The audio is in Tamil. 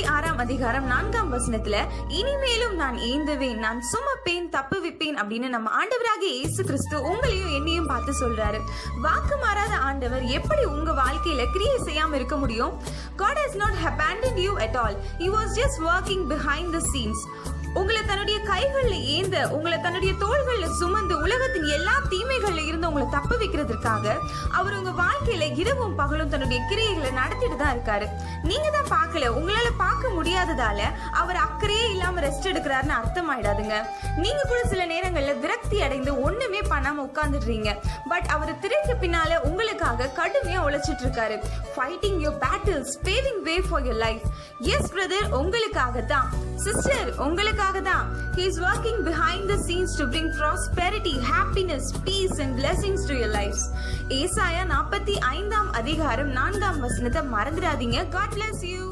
இருபத்தி ஆறாம் அதிகாரம் நான்காம் வசனத்துல இனிமேலும் நான் ஏந்துவேன் நான் சுமப்பேன் தப்புவிப்பேன் அப்படின்னு நம்ம ஆண்டவராகிய இயேசு கிறிஸ்து உங்களையும் என்னையும் பார்த்து சொல்றாரு வாக்கு மாறாத ஆண்டவர் எப்படி உங்க வாழ்க்கையில கிரியை செய்யாம இருக்க முடியும் God has not abandoned you at all. He was just working behind the scenes. தன்னுடைய கைகள்ல ஏந்த உங்களை தன்னுடைய தோள்கள்ல சுமந்து உலகத்தின் எல்லா தீமைகள்ல இருந்து உங்களை தப்பு வைக்கிறதுக்காக அவர் உங்க வாழ்க்கையில இரவும் பகலும் தன்னுடைய கிரியைகளை நடத்திட்டு தான் இருக்காரு. நீங்க தான் பார்க்கல உங்களால பார்க்க முடியாததால அவர் அக்கறையே இல்லாம ரெஸ்ட் எடுக்கிறாருன்னு அர்த்தம் ஆயிடாதுங்க நீங்க கூட சில நேரங்கள்ல விரக்தி அடைந்து ஒண்ணுமே பண்ணாம உட்கார்ந்துடுறீங்க. பட் அவர் திரைக்கு பின்னால உங்களுக்காக கடுமையா உழைச்சிட்டு இருக்காரு fighting your battles paving way for your life yes brother உங்களுக்காக தான் சிஸ்டர் உங்களுக்காக தான் he is working behind the scenes to bring prosperity happiness peace and blessings to your life ஏசாயா நாற்பத்தி ஐந்தாம் அதிகாரம் நான்காம் வசனத்தை மறந்துடாதீங்க காட் பிளஸ் யூ